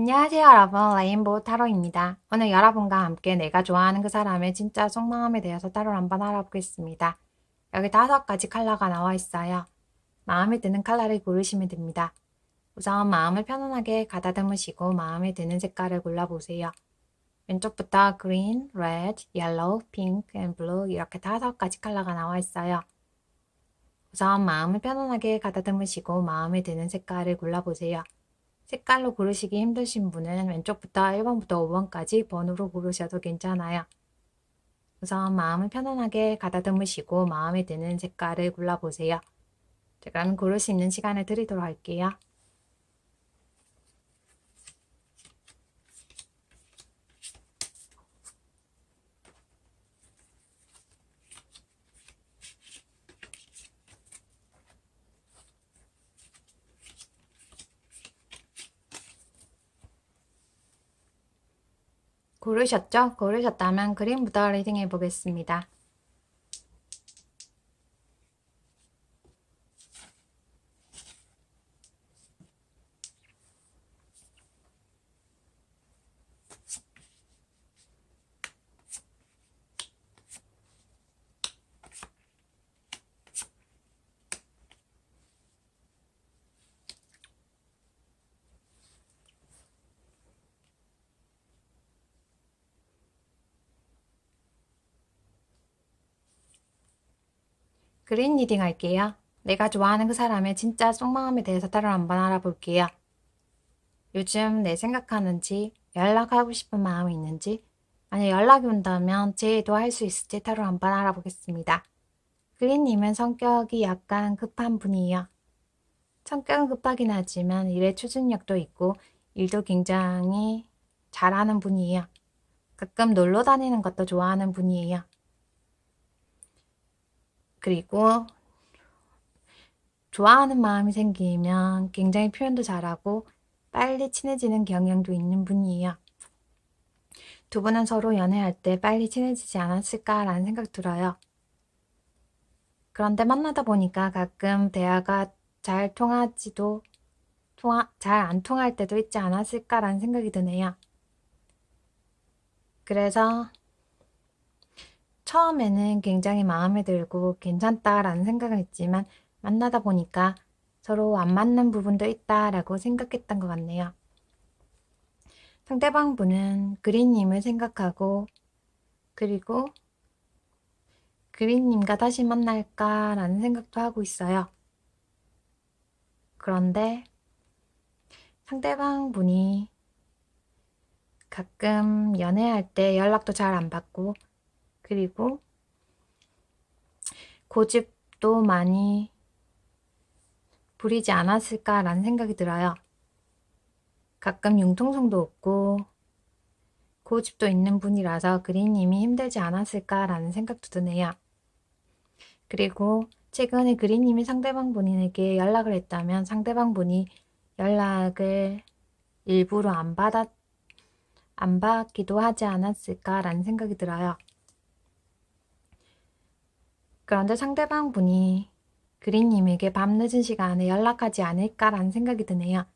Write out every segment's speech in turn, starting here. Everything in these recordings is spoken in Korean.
안녕하세요 여러분 레인보우 타로입니다. 오늘 여러분과 함께 내가 좋아하는 그 사람의 진짜 속마음에 대해서 타로를 한번 알아보겠습니다. 여기 다섯 가지 컬러가 나와 있어요. 마음에 드는 컬러를 고르시면 됩니다. 우선 마음을 편안하게 가다듬으시고 마음에 드는 색깔을 골라보세요. 왼쪽부터 green, red, yellow, pink, and blue 이렇게 다섯 가지 컬러가 나와 있어요. 우선 마음을 편안하게 가다듬으시고 마음에 드는 색깔을 골라보세요. 색깔로 고르시기 힘드신 분은 왼쪽부터 1번부터 5번까지 번호로 고르셔도 괜찮아요. 우선 마음을 편안하게 가다듬으시고 마음에 드는 색깔을 골라보세요. 자, 그럼 고를 수 있는 시간을 드리도록 할게요. 고르셨죠? 고르셨다면 그림부터 리딩해 보겠습니다. 그린 리딩 할게요. 내가 좋아하는 그 사람의 진짜 속마음에 대해서 따로 한번 알아볼게요. 요즘 내 생각하는지, 연락하고 싶은 마음이 있는지, 만약 연락이 온다면 제의도 할 수 있을지 따로 한번 알아보겠습니다. 그린님은 성격이 약간 급한 분이에요. 성격은 급하긴 하지만 일에 추진력도 있고 일도 굉장히 잘하는 분이에요. 가끔 놀러 다니는 것도 좋아하는 분이에요. 그리고 좋아하는 마음이 생기면 굉장히 표현도 잘하고 빨리 친해지는 경향도 있는 분이에요. 두 분은 서로 연애할 때 빨리 친해지지 않았을까라는 생각 들어요. 그런데 만나다 보니까 가끔 대화가 잘 통하지도 통하, 잘 안 통할 때도 있지 않았을까라는 생각이 드네요. 그래서 처음에는 굉장히 마음에 들고 괜찮다라는 생각을 했지만 만나다 보니까 서로 안 맞는 부분도 있다라고 생각했던 것 같네요. 상대방 분은 그린님을 생각하고 그리고 그린님과 다시 만날까라는 생각도 하고 있어요. 그런데 상대방 분이 가끔 연애할 때 연락도 잘 안 받고 그리고 고집도 많이 부리지 않았을까라는 생각이 들어요. 가끔 융통성도 없고 고집도 있는 분이라서 그린님이 힘들지 않았을까라는 생각도 드네요. 그리고 최근에 그린님이 상대방 분에게 연락을 했다면 상대방 분이 연락을 일부러 안 받았, 안 받기도 하지 않았을까라는 생각이 들어요. 그런데 상대방 분이 그린님에게 밤늦은 시간에 연락하지 않을까라는 생각이 드네요.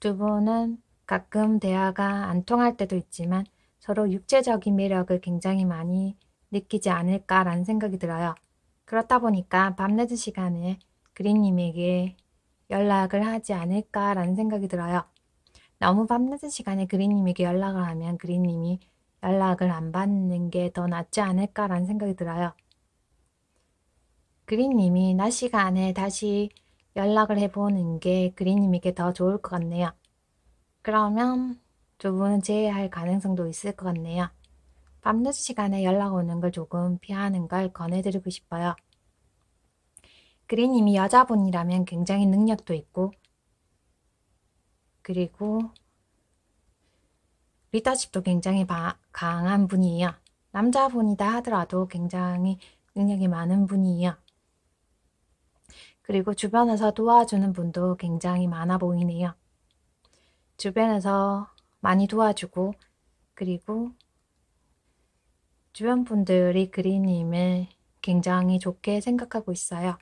두 분은 가끔 대화가 안 통할 때도 있지만 서로 육체적인 매력을 굉장히 많이 느끼지 않을까라는 생각이 들어요. 그렇다 보니까 밤늦은 시간에 그린님에게 연락을 하지 않을까라는 생각이 들어요. 너무 밤늦은 시간에 그린님에게 연락을 하면 그린님이 연락을 안 받는 게 더 낫지 않을까라는 생각이 들어요. 그린님이 낮 시간에 다시 연락을 해보는 게 그린님에게 더 좋을 것 같네요. 그러면 두 분은 제외할 가능성도 있을 것 같네요. 밤늦은 시간에 연락 오는 걸 조금 피하는 걸 권해드리고 싶어요. 그린님이 여자분이라면 굉장히 능력도 있고 그리고 리더십도 굉장히 바, 강한 분이에요. 남자분이다 하더라도 굉장히 능력이 많은 분이에요. 그리고 주변에서 도와주는 분도 굉장히 많아 보이네요. 주변에서 많이 도와주고 그리고 주변 분들이 그린님을 굉장히 좋게 생각하고 있어요.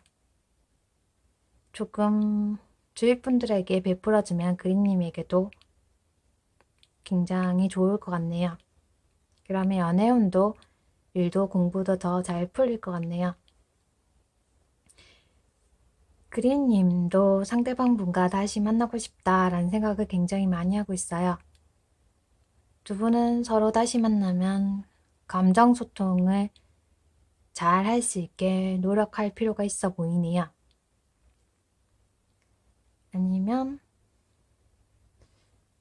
조금 주위 분들에게 베풀어주면 그린님에게도 굉장히 좋을 것 같네요. 그러면 연애운도 일도 공부도 더 잘 풀릴 것 같네요. 그린님도 상대방 분과 다시 만나고 싶다라는 생각을 굉장히 많이 하고 있어요. 두 분은 서로 다시 만나면 감정 소통을 잘 할 수 있게 노력할 필요가 있어 보이네요. 아니면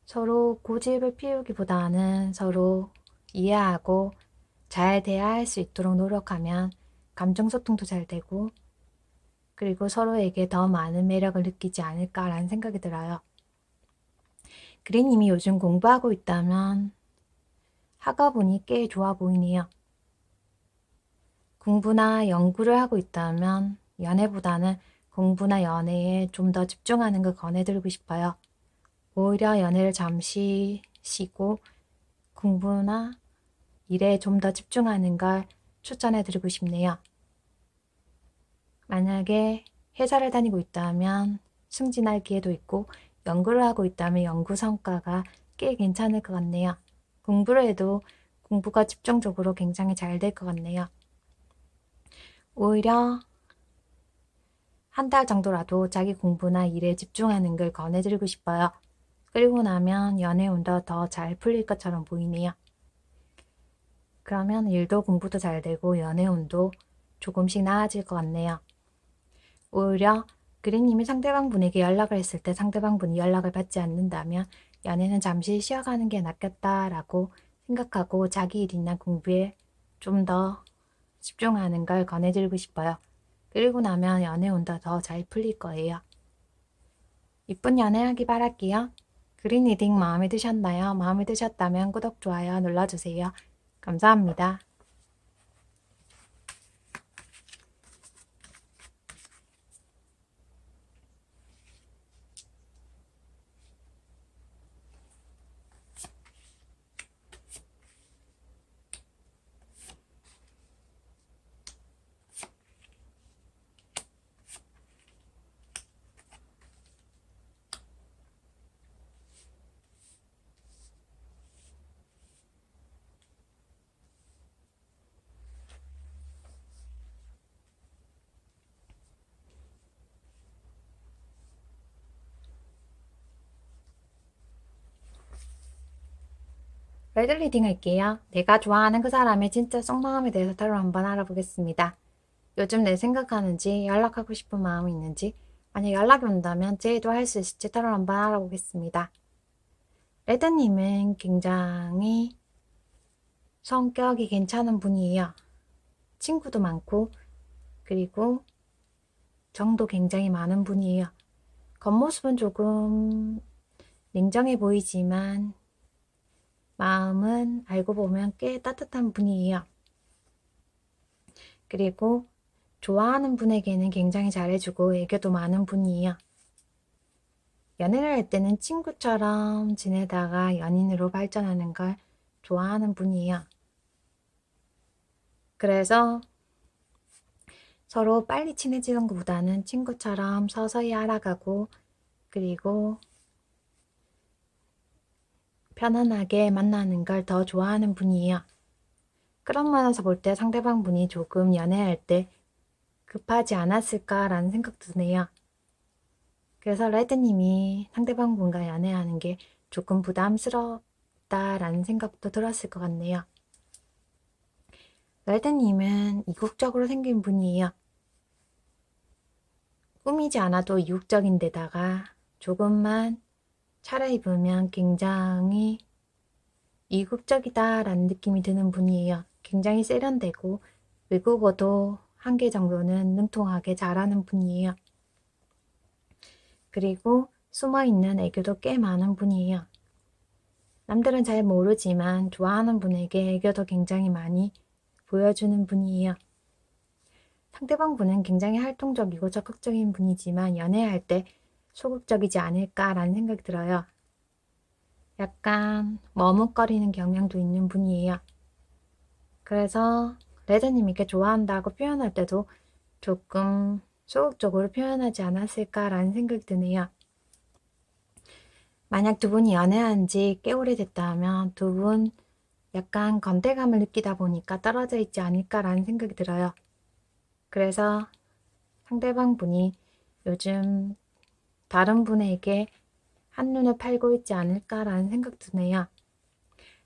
서로 고집을 피우기보다는 서로 이해하고 잘 대화할 수 있도록 노력하면 감정 소통도 잘 되고 그리고 서로에게 더 많은 매력을 느끼지 않을까라는 생각이 들어요. 그린님이 요즘 공부하고 있다면 학업운이 꽤 좋아 보이네요. 공부나 연구를 하고 있다면 연애보다는 공부나 연애에 좀 더 집중하는 걸 권해드리고 싶어요. 오히려 연애를 잠시 쉬고 공부나 일에 좀 더 집중하는 걸 추천해드리고 싶네요. 만약에 회사를 다니고 있다면 승진할 기회도 있고 연구를 하고 있다면 연구 성과가 꽤 괜찮을 것 같네요. 공부를 해도 공부가 집중적으로 굉장히 잘 될 것 같네요. 오히려 한 달 정도라도 자기 공부나 일에 집중하는 걸 권해드리고 싶어요. 그리고 나면 연애 운도 더 잘 풀릴 것처럼 보이네요. 그러면 일도 공부도 잘 되고 연애 운도 조금씩 나아질 것 같네요. 오히려 그린님이 상대방 분에게 연락을 했을 때 상대방 분이 연락을 받지 않는다면 연애는 잠시 쉬어가는 게 낫겠다라고 생각하고 자기 일이나 공부에 좀 더 집중하는 걸 권해드리고 싶어요. 그리고 나면 연애운도 더 잘 풀릴 거예요. 이쁜 연애하기 바랄게요. 그린 리딩 마음에 드셨나요? 마음에 드셨다면 구독, 좋아요 눌러주세요. 감사합니다. 레드 리딩 할게요. 내가 좋아하는 그 사람의 진짜 속 마음에 대해서 따로 한번 알아보겠습니다. 요즘 내 생각하는지 연락하고 싶은 마음이 있는지 만약 연락이 온다면 제의도 할 수 있을지 따로 한번 알아보겠습니다. 레드님은 굉장히 성격이 괜찮은 분이에요. 친구도 많고 그리고 정도 굉장히 많은 분이에요. 겉모습은 조금 냉정해 보이지만 마음은 알고 보면 꽤 따뜻한 분이에요. 그리고 좋아하는 분에게는 굉장히 잘해주고 애교도 많은 분이에요. 연애를 할 때는 친구처럼 지내다가 연인으로 발전하는 걸 좋아하는 분이에요. 그래서 서로 빨리 친해지는 것보다는 친구처럼 서서히 알아가고 그리고 편안하게 만나는 걸 더 좋아하는 분이에요. 그런 면에서 볼 때 상대방 분이 조금 연애할 때 급하지 않았을까라는 생각도 드네요. 그래서 레드님이 상대방 분과 연애하는 게 조금 부담스럽다라는 생각도 들었을 것 같네요. 레드님은 이국적으로 생긴 분이에요. 꾸미지 않아도 이국적인 데다가 조금만 차려입으면 굉장히 이국적이다라는 느낌이 드는 분이에요. 굉장히 세련되고 외국어도 한 개 정도는 능통하게 잘하는 분이에요. 그리고 숨어 있는 애교도 꽤 많은 분이에요. 남들은 잘 모르지만 좋아하는 분에게 애교도 굉장히 많이 보여주는 분이에요. 상대방 분은 굉장히 활동적이고 적극적인 분이지만 연애할 때 소극적이지 않을까라는 생각이 들어요. 약간 머뭇거리는 경향도 있는 분이에요. 그래서 레드님 이렇게 좋아한다고 표현할 때도 조금 소극적으로 표현하지 않았을까라는 생각이 드네요. 만약 두 분이 연애한 지 꽤 오래됐다 하면 두 분 약간 건대감을 느끼다 보니까 떨어져 있지 않을까라는 생각이 들어요. 그래서 상대방 분이 요즘 다른 분에게 한눈을 팔고 있지 않을까라는 생각 드네요.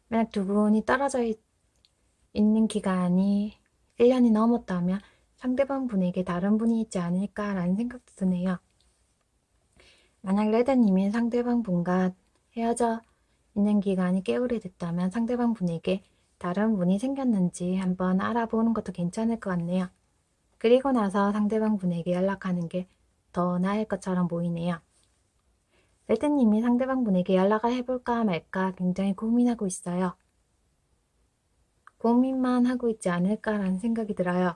만약 두 분이 떨어져 있, 있는 기간이 1년이 넘었다면 상대방 분에게 다른 분이 있지 않을까라는 생각도 드네요. 만약 레드님이 상대방 분과 헤어져 있는 기간이 꽤 오래됐다면 상대방 분에게 다른 분이 생겼는지 한번 알아보는 것도 괜찮을 것 같네요. 그리고 나서 상대방 분에게 연락하는 게 더 나을 것처럼 보이네요. 레드님이 상대방 분에게 연락을 해볼까 말까 굉장히 고민하고 있어요. 고민만 하고 있지 않을까라는 생각이 들어요.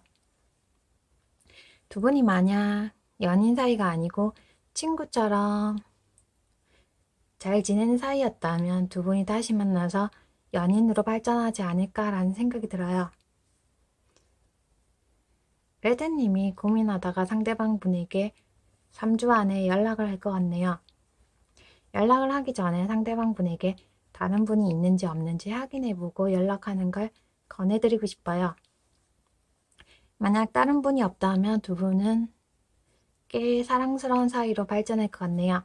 두 분이 만약 연인 사이가 아니고 친구처럼 잘 지내는 사이였다면 두 분이 다시 만나서 연인으로 발전하지 않을까라는 생각이 들어요. 레드님이 고민하다가 상대방 분에게 3주 안에 연락을 할 것 같네요. 연락을 하기 전에 상대방 분에게 다른 분이 있는지 없는지 확인해보고 연락하는 걸 권해드리고 싶어요. 만약 다른 분이 없다면 두 분은 꽤 사랑스러운 사이로 발전할 것 같네요.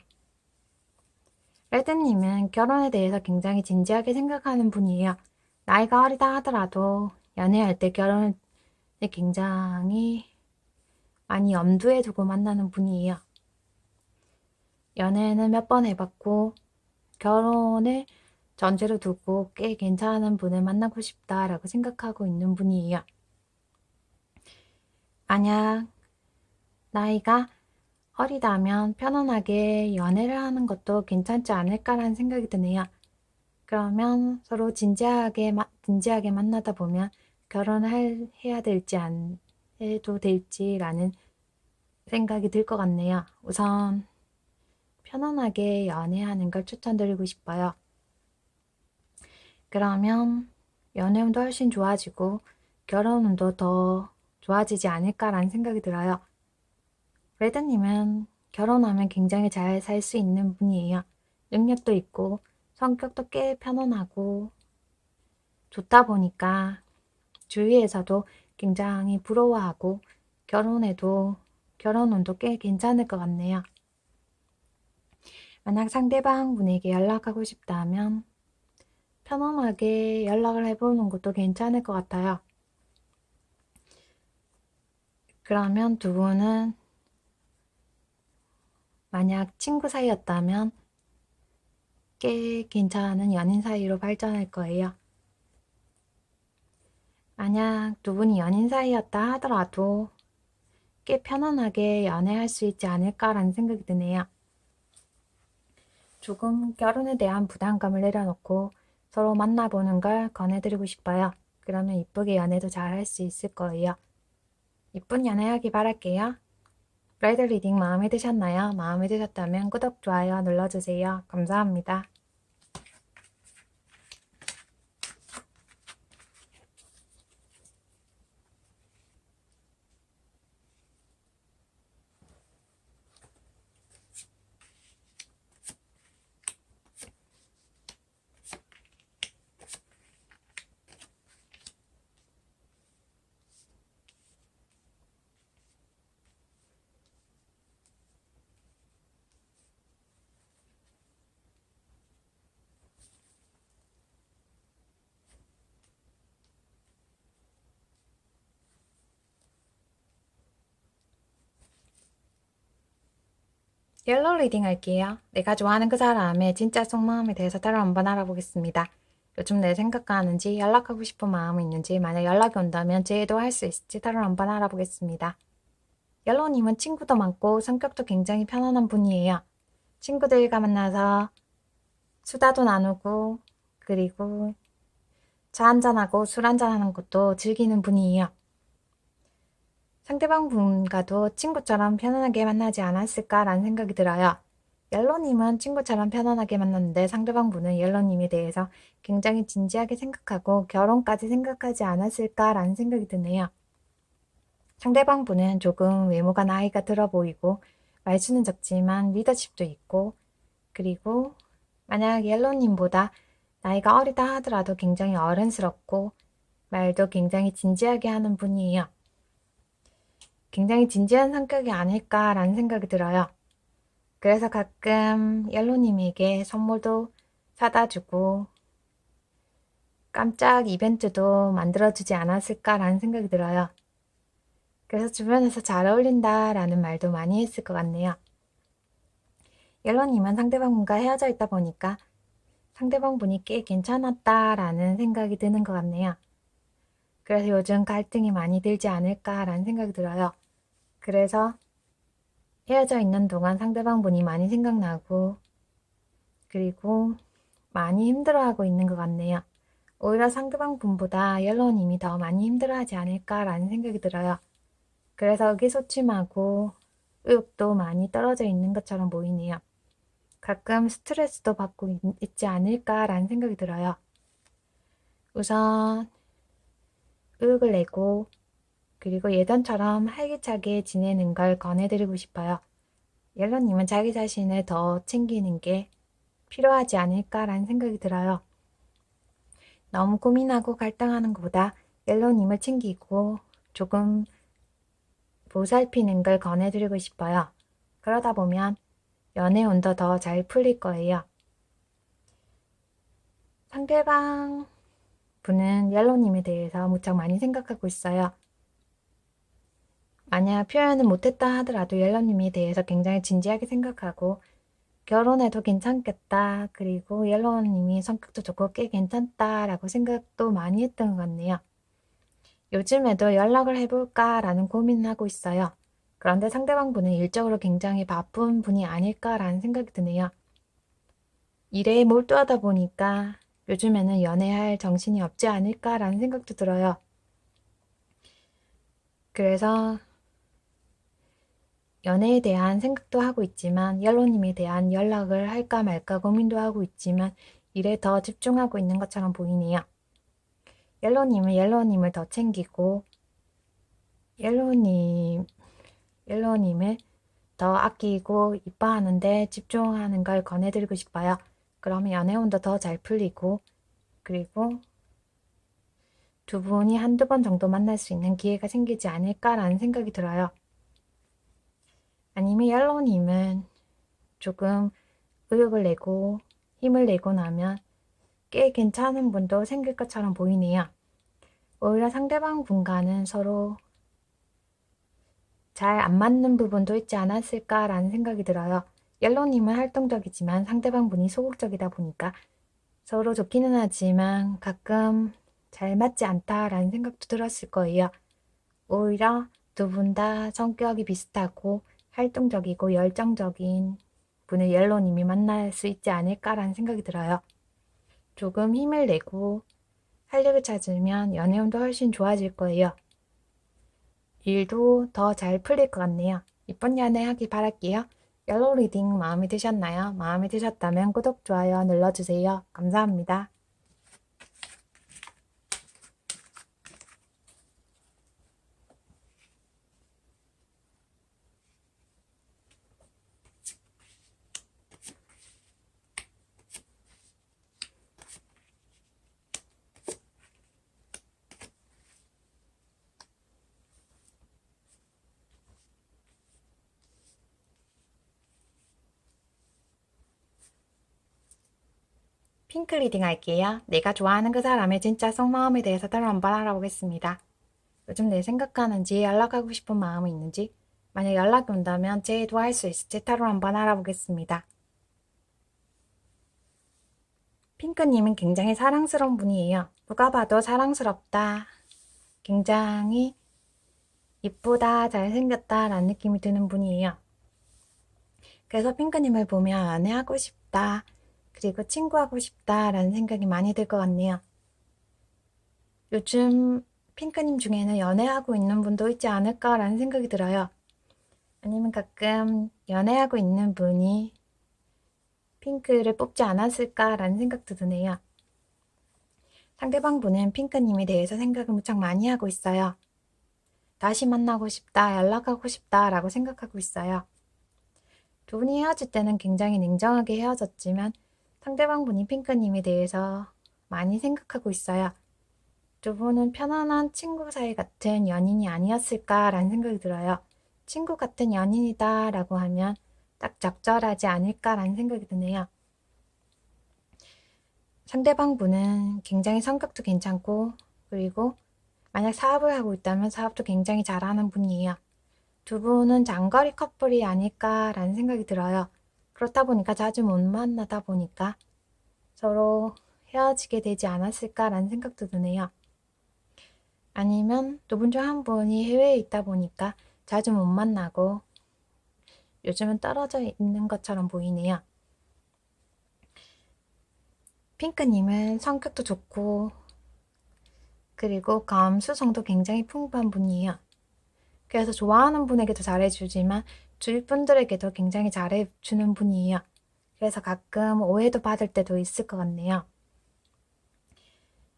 레드님은 결혼에 대해서 굉장히 진지하게 생각하는 분이에요. 나이가 어리다 하더라도 연애할 때 결혼을 굉장히 많이 염두에 두고 만나는 분이에요. 연애는 몇 번 해봤고 결혼을 전제로 두고 꽤 괜찮은 분을 만나고 싶다라고 생각하고 있는 분이에요. 만약 나이가 어리다면 편안하게 연애를 하는 것도 괜찮지 않을까라는 생각이 드네요. 그러면 서로 진지하게, 진지하게 만나다 보면 결혼을 해야 될지 안 해도 될지라는 생각이 들 것 같네요. 우선 편안하게 연애하는 걸 추천드리고 싶어요. 그러면 연애운도 훨씬 좋아지고 결혼운도 더 좋아지지 않을까라는 생각이 들어요. 레드님은 결혼하면 굉장히 잘 살 수 있는 분이에요. 능력도 있고 성격도 꽤 편안하고 좋다 보니까 주위에서도 굉장히 부러워하고 결혼해도 결혼운도 꽤 괜찮을 것 같네요. 만약 상대방 분에게 연락하고 싶다면 편안하게 연락을 해보는 것도 괜찮을 것 같아요. 그러면 두 분은 만약 친구 사이였다면 꽤 괜찮은 연인 사이로 발전할 거예요. 만약 두 분이 연인 사이였다 하더라도 꽤 편안하게 연애할 수 있지 않을까라는 생각이 드네요. 조금 결혼에 대한 부담감을 내려놓고 서로 만나보는 걸 권해드리고 싶어요. 그러면 이쁘게 연애도 잘 할 수 있을 거예요. 이쁜 연애하기 바랄게요. 브라이드 리딩 마음에 드셨나요? 마음에 드셨다면 구독, 좋아요 눌러주세요. 감사합니다. 옐로우 리딩 할게요. 내가 좋아하는 그 사람의 진짜 속마음에 대해서 따로 한번 알아보겠습니다. 요즘 내 생각하는지 연락하고 싶은 마음이 있는지 만약 연락이 온다면 제의도 할 수 있을지 따로 한번 알아보겠습니다. 옐로우님은 친구도 많고 성격도 굉장히 편안한 분이에요. 친구들과 만나서 수다도 나누고 그리고 차 한잔하고 술 한잔하는 것도 즐기는 분이에요. 상대방 분과도 친구처럼 편안하게 만나지 않았을까라는 생각이 들어요. 옐로님은 친구처럼 편안하게 만났는데 상대방 분은 옐로님에 대해서 굉장히 진지하게 생각하고 결혼까지 생각하지 않았을까라는 생각이 드네요. 상대방 분은 조금 외모가 나이가 들어 보이고 말수는 적지만 리더십도 있고 그리고 만약 옐로님보다 나이가 어리다 하더라도 굉장히 어른스럽고 말도 굉장히 진지하게 하는 분이에요. 굉장히 진지한 성격이 아닐까라는 생각이 들어요. 그래서 가끔 옐로님에게 선물도 사다 주고 깜짝 이벤트도 만들어주지 않았을까라는 생각이 들어요. 그래서 주변에서 잘 어울린다라는 말도 많이 했을 것 같네요. 옐로님은 상대방분과 헤어져 있다 보니까 상대방 분이 꽤 괜찮았다라는 생각이 드는 것 같네요. 그래서 요즘 갈등이 많이 들지 않을까라는 생각이 들어요. 그래서 헤어져 있는 동안 상대방 분이 많이 생각나고 그리고 많이 힘들어하고 있는 것 같네요. 오히려 상대방 분보다 옐로우님이 더 많이 힘들어하지 않을까라는 생각이 들어요. 그래서 의기소침하고 의욕도 많이 떨어져 있는 것처럼 보이네요. 가끔 스트레스도 받고 있, 있지 않을까라는 생각이 들어요. 우선 의욕을 내고 그리고 예전처럼 활기차게 지내는 걸 권해드리고 싶어요. 옐로님은 자기 자신을 더 챙기는 게 필요하지 않을까라는 생각이 들어요. 너무 고민하고 갈등하는 것보다 옐로님을 챙기고 조금 보살피는 걸 권해드리고 싶어요. 그러다 보면 연애 운도 더 잘 풀릴 거예요. 상대방 분은 옐로님에 대해서 무척 많이 생각하고 있어요. 만약 표현은 못했다 하더라도 옐로님에 대해서 굉장히 진지하게 생각하고 결혼해도 괜찮겠다. 그리고 옐로우님이 성격도 좋고 꽤 괜찮다라고 생각도 많이 했던 것 같네요. 요즘에도 연락을 해볼까라는 고민을 하고 있어요. 그런데 상대방 분은 일적으로 굉장히 바쁜 분이 아닐까라는 생각이 드네요. 일에 몰두하다 보니까 요즘에는 연애할 정신이 없지 않을까라는 생각도 들어요. 그래서 연애에 대한 생각도 하고 있지만 옐로님에 대한 연락을 할까 말까 고민도 하고 있지만 일에 더 집중하고 있는 것처럼 보이네요. 옐로님은 옐로님을 더 챙기고 옐로님 옐로님을 더 아끼고 이뻐하는데 집중하는 걸 권해드리고 싶어요. 그러면 연애운도 더 잘 풀리고 그리고 두 분이 한두 번 정도 만날 수 있는 기회가 생기지 않을까라는 생각이 들어요. 아니면 옐로님은 조금 의욕을 내고 힘을 내고 나면 꽤 괜찮은 분도 생길 것처럼 보이네요. 오히려 상대방 분과는 서로 잘 안 맞는 부분도 있지 않았을까라는 생각이 들어요. 옐로님은 활동적이지만 상대방 분이 소극적이다 보니까 서로 좋기는 하지만 가끔 잘 맞지 않다라는 생각도 들었을 거예요. 오히려 두 분 다 성격이 비슷하고 활동적이고 열정적인 분을 옐로님이 만날 수 있지 않을까라는 생각이 들어요. 조금 힘을 내고 활력을 찾으면 연애운도 훨씬 좋아질 거예요. 일도 더 잘 풀릴 것 같네요. 이쁜 연애 하길 바랄게요. 옐로우 리딩 마음에 드셨나요? 마음에 드셨다면 구독, 좋아요 눌러주세요. 감사합니다. 핑크 리딩 할게요. 내가 좋아하는 그 사람의 진짜 속마음에 대해서 따로 한번 알아보겠습니다. 요즘 내 생각하는지 연락하고 싶은 마음이 있는지 만약 연락이 온다면 제도 할 수 있을지 따로 한번 알아보겠습니다. 핑크님은 굉장히 사랑스러운 분이에요. 누가 봐도 사랑스럽다. 굉장히 이쁘다, 잘생겼다 라는 느낌이 드는 분이에요. 그래서 핑크님을 보면 연애하고 싶다. 그리고 친구하고 싶다라는 생각이 많이 들 것 같네요. 요즘 핑크님 중에는 연애하고 있는 분도 있지 않을까라는 생각이 들어요. 아니면 가끔 연애하고 있는 분이 핑크를 뽑지 않았을까라는 생각도 드네요. 상대방 분은 핑크님에 대해서 생각을 무척 많이 하고 있어요. 다시 만나고 싶다, 연락하고 싶다라고 생각하고 있어요. 두 분이 헤어질 때는 굉장히 냉정하게 헤어졌지만 상대방분이 핑크님에 대해서 많이 생각하고 있어요. 두 분은 편안한 친구 사이 같은 연인이 아니었을까라는 생각이 들어요. 친구 같은 연인이다 라고 하면 딱 적절하지 않을까라는 생각이 드네요. 상대방 분은 굉장히 성격도 괜찮고, 그리고 만약 사업을 하고 있다면 사업도 굉장히 잘하는 분이에요. 두 분은 장거리 커플이 아닐까라는 생각이 들어요. 그렇다 보니까 자주 못 만나다 보니까 서로 헤어지게 되지 않았을까라는 생각도 드네요. 아니면 두 분 중 한 분이 해외에 있다 보니까 자주 못 만나고 요즘은 떨어져 있는 것처럼 보이네요. 핑크님은 성격도 좋고 그리고 감수성도 굉장히 풍부한 분이에요. 그래서 좋아하는 분에게도 잘해주지만 주위 분들에게도 굉장히 잘해주는 분이에요. 그래서 가끔 오해도 받을 때도 있을 것 같네요.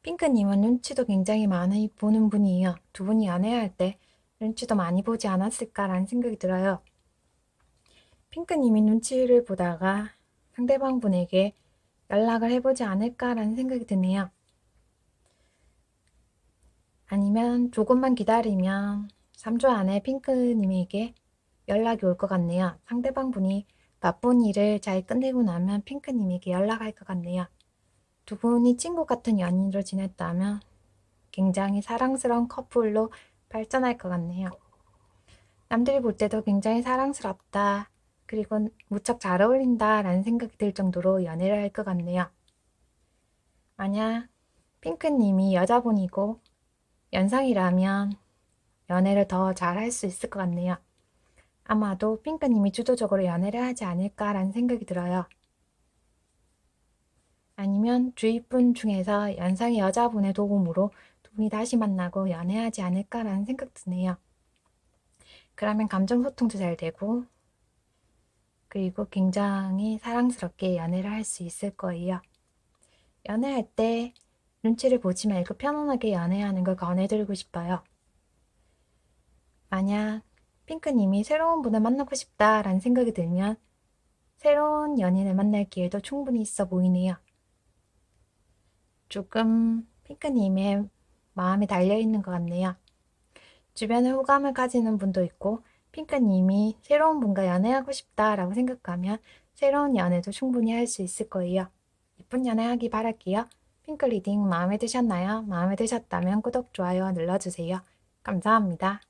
핑크님은 눈치도 굉장히 많이 보는 분이에요. 두 분이 연애할 때 눈치도 많이 보지 않았을까라는 생각이 들어요. 핑크님이 눈치를 보다가 상대방 분에게 연락을 해보지 않을까라는 생각이 드네요. 아니면 조금만 기다리면 3주 안에 핑크님에게 연락이 올 것 같네요. 상대방 분이 바쁜 일을 잘 끝내고 나면 핑크님에게 연락할 것 같네요. 두 분이 친구 같은 연인으로 지냈다면 굉장히 사랑스러운 커플로 발전할 것 같네요. 남들이 볼 때도 굉장히 사랑스럽다. 그리고 무척 잘 어울린다. 라는 생각이 들 정도로 연애를 할 것 같네요. 만약 핑크님이 여자분이고 연상이라면 연애를 더 잘 할 수 있을 것 같네요. 아마도 핑크님이 주도적으로 연애를 하지 않을까라는 생각이 들어요. 아니면 주위 분 중에서 연상의 여자분의 도움으로 두 분이 다시 만나고 연애하지 않을까라는 생각 드네요. 그러면 감정 소통도 잘 되고 그리고 굉장히 사랑스럽게 연애를 할 수 있을 거예요. 연애할 때 눈치를 보지 말고 편안하게 연애하는 걸 권해드리고 싶어요. 만약 핑크님이 새로운 분을 만나고 싶다라는 생각이 들면 새로운 연인을 만날 기회도 충분히 있어 보이네요. 조금 핑크님의 마음이 달려있는 것 같네요. 주변에 호감을 가지는 분도 있고 핑크님이 새로운 분과 연애하고 싶다라고 생각하면 새로운 연애도 충분히 할 수 있을 거예요. 예쁜 연애하기 바랄게요. 핑크 리딩 마음에 드셨나요? 마음에 드셨다면 구독, 좋아요 눌러주세요. 감사합니다.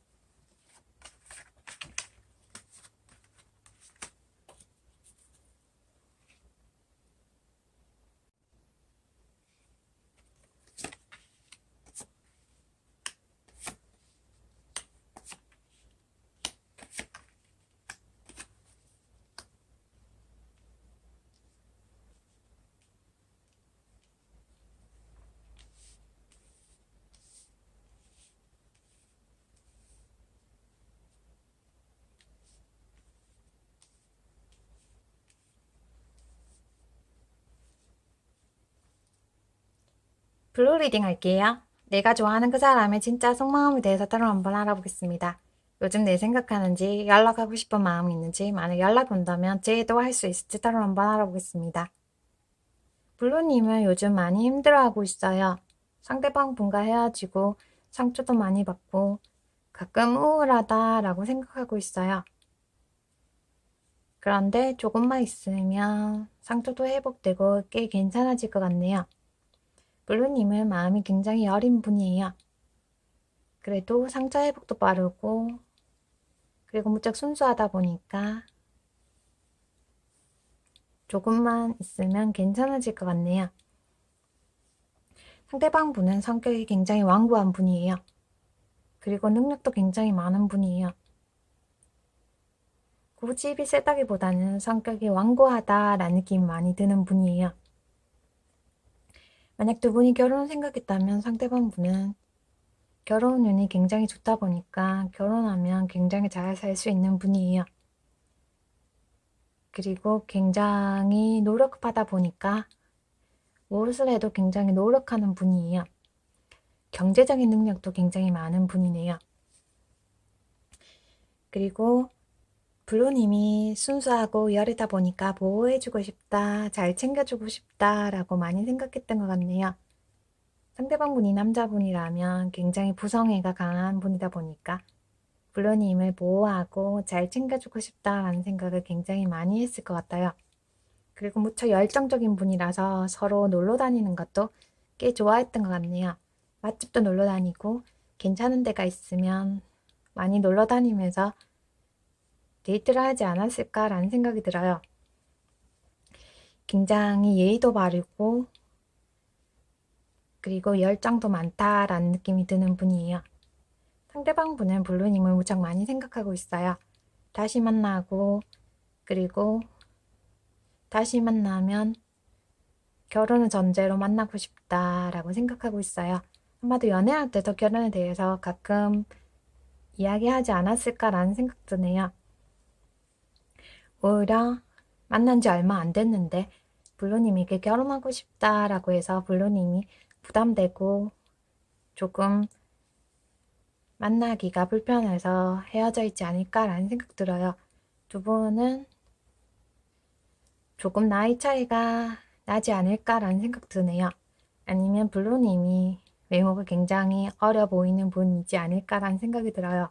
블루 리딩 할게요. 내가 좋아하는 그 사람의 진짜 속마음에 대해서 따로 한번 알아보겠습니다. 요즘 내 생각하는지 연락하고 싶은 마음이 있는지 만약 연락이 온다면 제도 할 수 있을지 따로 한번 알아보겠습니다. 블루님은 요즘 많이 힘들어하고 있어요. 상대방 분과 헤어지고 상처도 많이 받고 가끔 우울하다라고 생각하고 있어요. 그런데 조금만 있으면 상처도 회복되고 꽤 괜찮아질 것 같네요. 블루님은 마음이 굉장히 여린 분이에요. 그래도 상처 회복도 빠르고 그리고 무척 순수하다 보니까 조금만 있으면 괜찮아질 것 같네요. 상대방 분은 성격이 굉장히 완고한 분이에요. 그리고 능력도 굉장히 많은 분이에요. 고집이 세다기보다는 성격이 완고하다라는 느낌이 많이 드는 분이에요. 만약 두 분이 결혼을 생각했다면 상대방 분은 결혼 운이 굉장히 좋다 보니까 결혼하면 굉장히 잘 살 수 있는 분이에요. 그리고 굉장히 노력하다 보니까 무엇을 해도 굉장히 노력하는 분이에요. 경제적인 능력도 굉장히 많은 분이네요. 그리고 블루님이 순수하고 열이다 보니까 보호해주고 싶다, 잘 챙겨주고 싶다 라고 많이 생각했던 것 같네요. 상대방분이 남자분이라면 굉장히 부성애가 강한 분이다 보니까 블루님을 보호하고 잘 챙겨주고 싶다라는 생각을 굉장히 많이 했을 것 같아요. 그리고 무척 열정적인 분이라서 서로 놀러 다니는 것도 꽤 좋아했던 것 같네요. 맛집도 놀러 다니고 괜찮은 데가 있으면 많이 놀러 다니면서 데이트를 하지 않았을까라는 생각이 들어요. 굉장히 예의도 바르고 그리고 열정도 많다라는 느낌이 드는 분이에요. 상대방 분은 블루님을 무척 많이 생각하고 있어요. 다시 만나고 그리고 다시 만나면 결혼을 전제로 만나고 싶다라고 생각하고 있어요. 아마도 연애할 때도 결혼에 대해서 가끔 이야기하지 않았을까라는 생각 드네요. 오히려 만난 지 얼마 안 됐는데 블루님에게 결혼하고 싶다라고 해서 블루님이 부담되고 조금 만나기가 불편해서 헤어져 있지 않을까라는 생각 들어요. 두 분은 조금 나이 차이가 나지 않을까라는 생각 드네요. 아니면 블루님이 외모가 굉장히 어려 보이는 분이지 않을까라는 생각이 들어요.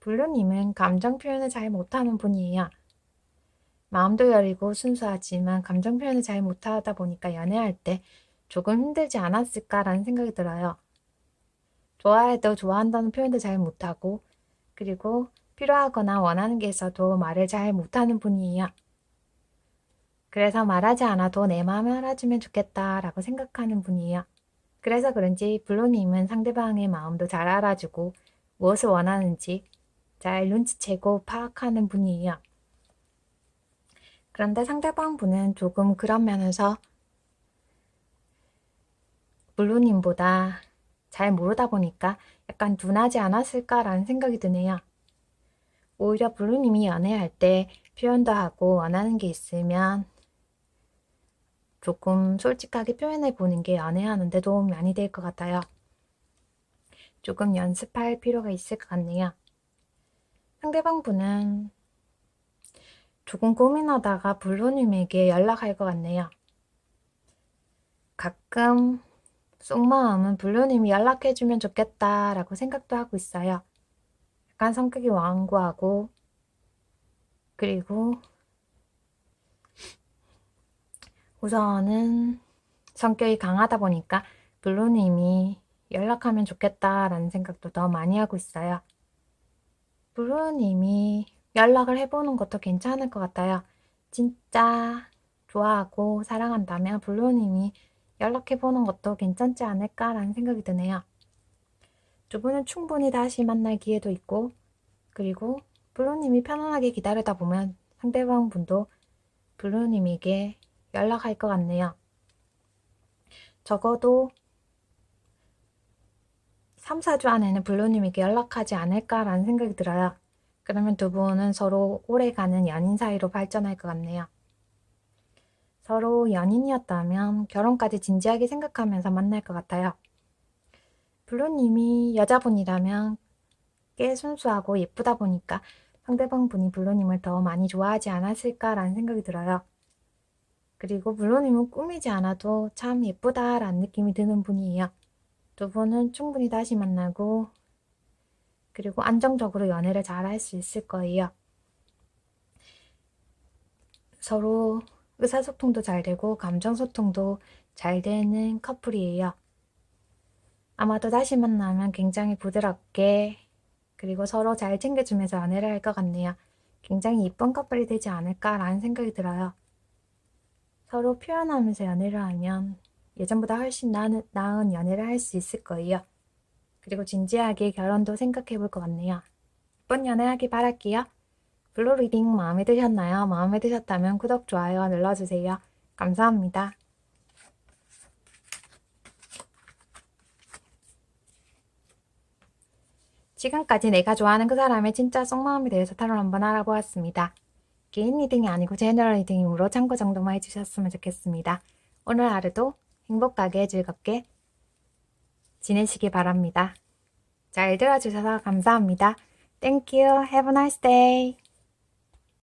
블루님은 감정 표현을 잘 못하는 분이에요. 마음도 여리고 순수하지만 감정 표현을 잘 못하다 보니까 연애할 때 조금 힘들지 않았을까라는 생각이 들어요. 좋아해도 좋아한다는 표현도 잘 못하고 그리고 필요하거나 원하는 게 있어도 말을 잘 못하는 분이에요. 그래서 말하지 않아도 내 마음을 알아주면 좋겠다라고 생각하는 분이에요. 그래서 그런지 블루님은 상대방의 마음도 잘 알아주고 무엇을 원하는지 잘 눈치채고 파악하는 분이에요. 그런데 상대방 분은 조금 그런 면에서 블루님보다 잘 모르다 보니까 약간 둔하지 않았을까라는 생각이 드네요. 오히려 블루님이 연애할 때 표현도 하고 원하는 게 있으면 조금 솔직하게 표현해 보는 게 연애하는데 도움이 많이 될 것 같아요. 조금 연습할 필요가 있을 것 같네요. 상대방 분은 조금 고민하다가 블루님에게 연락할 것 같네요. 가끔 속마음은 블루님이 연락해주면 좋겠다라고 생각도 하고 있어요. 약간 성격이 완고하고 그리고 우선은 성격이 강하다 보니까 블루님이 연락하면 좋겠다라는 생각도 더 많이 하고 있어요. 블루님이 연락을 해보는 것도 괜찮을 것 같아요. 진짜 좋아하고 사랑한다면 블루님이 연락해보는 것도 괜찮지 않을까라는 생각이 드네요. 두 분은 충분히 다시 만날 기회도 있고, 그리고 블루님이 편안하게 기다리다 보면 상대방 분도 블루님에게 연락할 것 같네요. 적어도 3, 4주 안에는 블루님에게 연락하지 않을까라는 생각이 들어요. 그러면 두 분은 서로 오래가는 연인 사이로 발전할 것 같네요. 서로 연인이었다면 결혼까지 진지하게 생각하면서 만날 것 같아요. 블루님이 여자분이라면 꽤 순수하고 예쁘다 보니까 상대방 분이 블루님을 더 많이 좋아하지 않았을까라는 생각이 들어요. 그리고 블루님은 꾸미지 않아도 참 예쁘다라는 느낌이 드는 분이에요. 두 분은 충분히 다시 만나고 그리고 안정적으로 연애를 잘 할 수 있을 거예요. 서로 의사소통도 잘 되고 감정소통도 잘 되는 커플이에요. 아마도 다시 만나면 굉장히 부드럽게 그리고 서로 잘 챙겨주면서 연애를 할 것 같네요. 굉장히 이쁜 커플이 되지 않을까라는 생각이 들어요. 서로 표현하면서 연애를 하면 예전보다 훨씬 나은, 나은 연애를 할 수 있을 거예요. 그리고 진지하게 결혼도 생각해 볼 것 같네요. 이쁜 연애하길 바랄게요. 블루 리딩 마음에 드셨나요? 마음에 드셨다면 구독, 좋아요 눌러주세요. 감사합니다. 지금까지 내가 좋아하는 그 사람의 진짜 속마음에 대해서 타로 한번 알아보았습니다. 개인 리딩이 아니고 제너럴 리딩이므로 참고 정도만 해주셨으면 좋겠습니다. 오늘 하루도 행복하게 즐겁게 지내시기 바랍니다. 잘 들어주셔서 감사합니다. Thank you. Have a nice day.